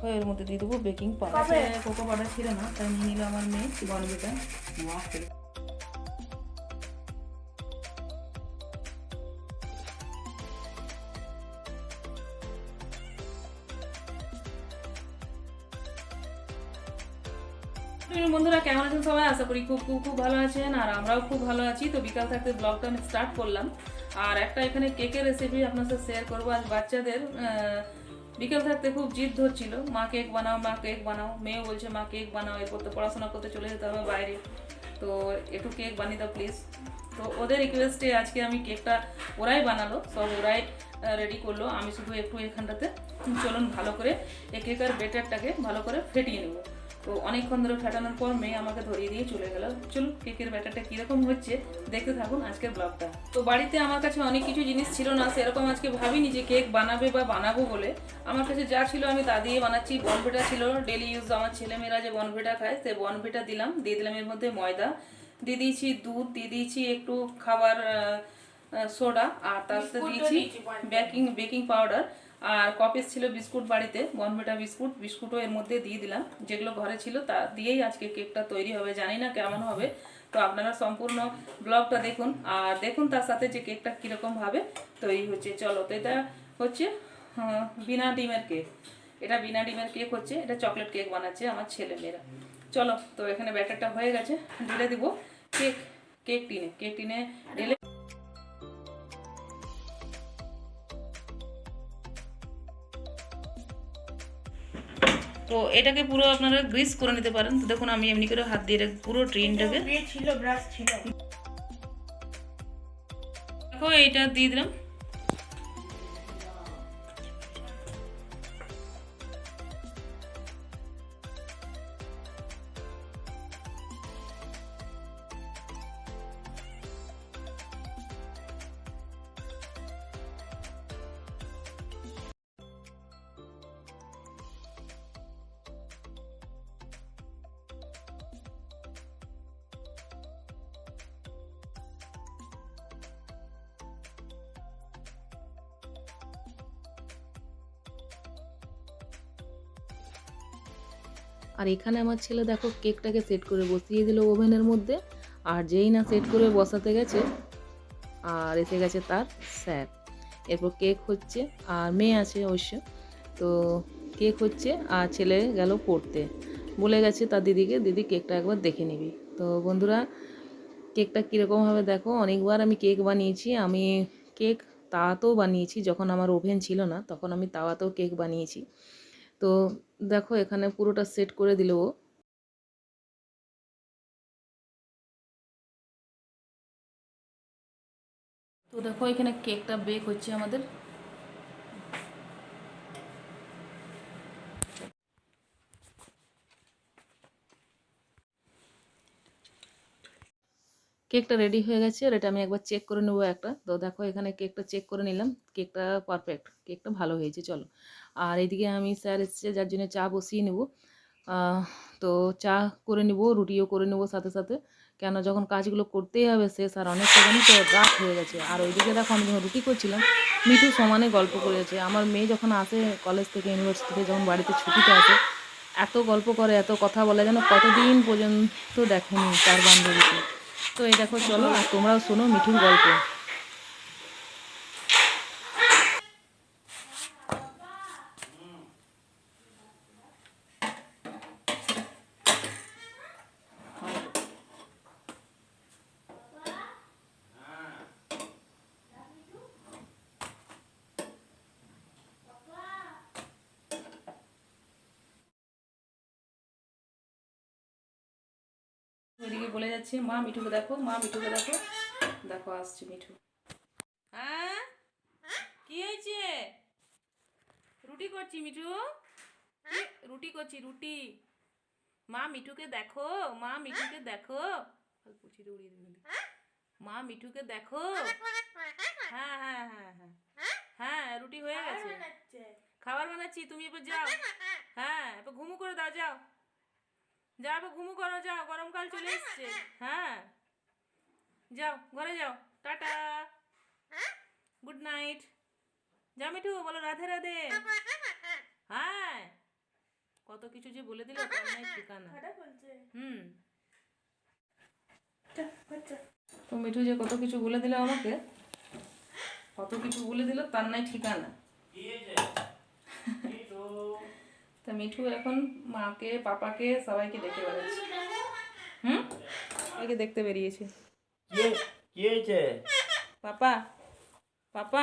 হয় এর মধ্যে দিয়ে দেবো বেকিং পাউডার। কোকো পাউডার ছিল না তাই নিয়ে নিল আমার মেয়ে বনবিটা বন্ধুরা কেমন আছেন সবাই? আশা করি খুব খুব খুব ভালো আছেন আর আমরাও খুব ভালো আছি। তো বিকাল থাকতে ব্লগটা আমি স্টার্ট করলাম। আর একটা এখানে কেকের রেসিপি আপনার সাথে শেয়ার করব। আজ বাচ্চাদের বিকেল থাকতে খুব জিদ ধরছিল। মা কেক বানাও মা কেক বানাও। মেয়েও বলছে মা কেক বানাও, এরপর তো পড়াশোনা করতে চলে যেতে হবে বাইরে। তো একটু কেক বানিয়ে দাও প্লিজ তো ওদের রিকোয়েস্টে আজকে আমি কেকটা ওরাই বানালো, সব ওরাই রেডি করল। আমি শুধু একটু এখানটাতে, চলুন ভালো করে এই কেকের বেটারটাকে ভালো করে ফেটিয়ে নেব। তো অনেকক্ষণ ধরে ফেটানোর পর মেয়ে আমাকে ধরিয়ে দিয়ে চলে গেল। চলুন কেকের ব্যাটারটা কীরকম হচ্ছে দেখতে থাকুন আজকের ব্লগটা তো বাড়িতে আমার কাছে অনেক কিছু জিনিস ছিল না সেরকম আজকে ভাবিনি যে কেক বানাবে বা বানাবো বলে। আমার কাছে যা ছিল আমি তা দিয়ে বানাচ্ছি। বনভিটা ছিল ডেলি ইউজ আমার ছেলেমেয়েরা যে বনভিটা খায় সে বনভিটা দিলাম। দিয়ে দিলাম এর মধ্যে ময়দা। দিয়ে দিয়েছি দুধ দিয়ে দিয়েছি একটু খাবার সোডা আর তার সাথে দিয়েছি বেকিং বেকিং পাউডার আর কপিস ছিল বিস্কুট বাড়িতে বনভিটা বিস্কুট, বিস্কুটও এর মধ্যে দিয়ে দিলাম। যেগুলো ঘরে ছিল তা দিয়েই আজকে কেকটা তৈরি হবে, জানি না কেমন হবে। তো আপনারা সম্পূর্ণ ব্লগটা দেখুন, আর দেখুন তার সাথে যে কেকটা কীরকম ভাবে তৈরি হচ্ছে। চলো, তো এটা হচ্ছে বিনা ডিমের কেক। এটা বিনা ডিমের কেক হচ্ছে, এটা চকলেট কেক বানাচ্ছে আমার ছেলে মেয়েরা। চলো, তো এখানে ব্যাটারটা হয়ে গেছে, ঢেলে দিব। কেক কেক টিনে কেক টিনে ঢেলে তো এটাকে পুরো আপনারা গ্রিস করে নিতে পারেন। তো দেখুন আমি এমনি করে হাত দিয়ে পুরো ট্রেনটাকে ছিল ব্রাশ ছিল। দেখো এইটা দিয়ে দিলাম। আর এখানে আমার ছেলে দেখো কেকটাকে সেট করে বসিয়ে দিল ওভেনের মধ্যে, আর যেই না সেট করে বসাতে গেছে, আর এসে গেছে তার স্যার। এরপর কেক হচ্ছে, আর মেয়ে আছে অবশ্য। তো কেক হচ্ছে, আর ছেলে গেল পড়তে। বলে গেছে তার দিদিকে, দিদি, কেকটা একবার দেখে নিবি। তো বন্ধুরা, কেকটা কীরকমভাবে দেখো, অনেকবার আমি কেক বানিয়েছি, আমি কেক তাওয়াতেও বানিয়েছি, যখন আমার ওভেন ছিল না, তখন আমি তাওয়াতেও কেক বানিয়েছি। তো দেখো এখানে পুরোটা সেট করে দিল ও। তো দেখো এখানে কেকটা বেক হচ্ছে আমাদের। কেকটা রেডি হয়ে গেছে, আর এটা আমি একবার চেক করে নেব একটা। তো দেখো, এখানে কেকটা চেক করে নিলাম। কেকটা পারফেক্ট কেকটা ভালো হয়েছে, চলো। আর এইদিকে আমি স্যার এসছে, যার জন্য চা বসিয়ে নেব। তো চা করে নেব, রুটিও করে নেব সাথে সাথে। কেন যখন কাজগুলো করতেই হবে শেষ আর অনেকটা জানি তো রাত হয়ে গেছে। আর ওইদিকে দেখো, আমি যখন রুটি করছিলাম, মিঠু সমানে গল্প করেছে। আমার মেয়ে যখন আসে কলেজ থেকে ইউনিভার্সিটি থেকে, যখন বাড়িতে ছুটিতে আসে, এত গল্প করে, এত কথা বলে, যেন কতদিন পর্যন্ত দেখেনি তার বান্ধবীকে। তো এই দেখো চলো আর তোমরাও শোনো মিঠুর গল্প। এদিকে বলে যাচ্ছে মা মিঠুকে দেখো মা মিঠুকে দেখো। দেখো আসছে মিঠু। হ্যাঁ? কি হয়েছে? রুটি করছি মিঠু। রুটি করছি রুটি। মা মিঠুকে দেখো মা মিঠুকে দেখো। উড়িয়ে মা মিঠুকে দেখো। হ্যাঁ হ্যাঁ হ্যাঁ হ্যাঁ। হ্যাঁ রুটি হয়ে গেছে। খাবার বানাচ্ছি তুমি এবার যাও। হ্যাঁ এবার ঘুমু করে দাও যাও। যাও এবার ঘুমু করো যাও গরমকাল চলে এসছে। হ্যাঁ। যাও ঘরে যাও। টাটা। Good night. যাও মিঠু বলো রাধে রাধে। হ্যাঁ কত কিছু যে বলে দিলে তার নাই ঠিকানা। হুম। তো মিঠু যে কত কিছু বলে দিল আমাকে কত কিছু বলে দিল তার নাই ঠিকানা। মিঠু এখন মাকে পাপাকে সবাইকে দেখে বেড়াচ্ছে। হুম? সবাইকে দেখতে বেরিয়েছে। পাপা? পাপা?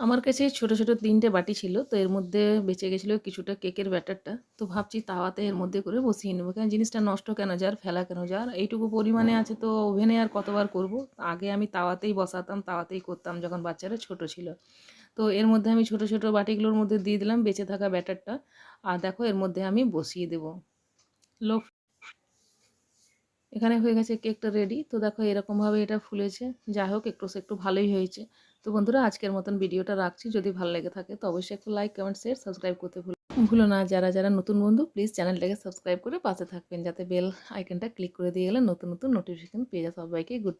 আমার কাছে ছোট ছোট তিনটে বাটি ছিল তো এর মধ্যে বেঁচে গেছিল কিছুটা কেকের ব্যাটারটা। তো ভাবছি তাওয়াতে এর মধ্যে করে বসিয়ে নেব। কেন জিনিসটা নষ্ট কেন যার ফেলা কেন যার? এইটুকু পরিমাণে আছে তো ওভেনে আর কতবার করব? আগে আমি তাওয়াতেই বসাতাম তাওয়াতেই করতাম যখন বাচ্চারা ছোট ছিল। তো এর মধ্যে আমি ছোট ছোট বাটিগুলোর মধ্যে দিয়ে দিলাম বেঁচে থাকা ব্যাটারটা। আর দেখো এর মধ্যে আমি বসিয়ে দেবো। লো এখানে হয়ে গেছে কেকটা রেডি। তো দেখো এরকমভাবে এটা ফুলেছে। যাই হোক একটু একটু ভালোই হয়েছে। তো বন্ধুরা, আজকের মতন ভিডিওটা রাখছি। যদি ভালো লেগে থাকে তো অবশ্যই একটু লাইক কমেন্ট শেয়ার সাবস্ক্রাইব করতে ভুল ভুলো না। যারা যারা নতুন বন্ধু প্লিজ চ্যানেলটাকে সাবস্ক্রাইব করে পাশে থাকবেন। যাতে বেল আইকনটা ক্লিক করে দিয়ে গেলে নতুন নতুন নোটিফিকেশন পেয়ে যায় সবাইকে। গুড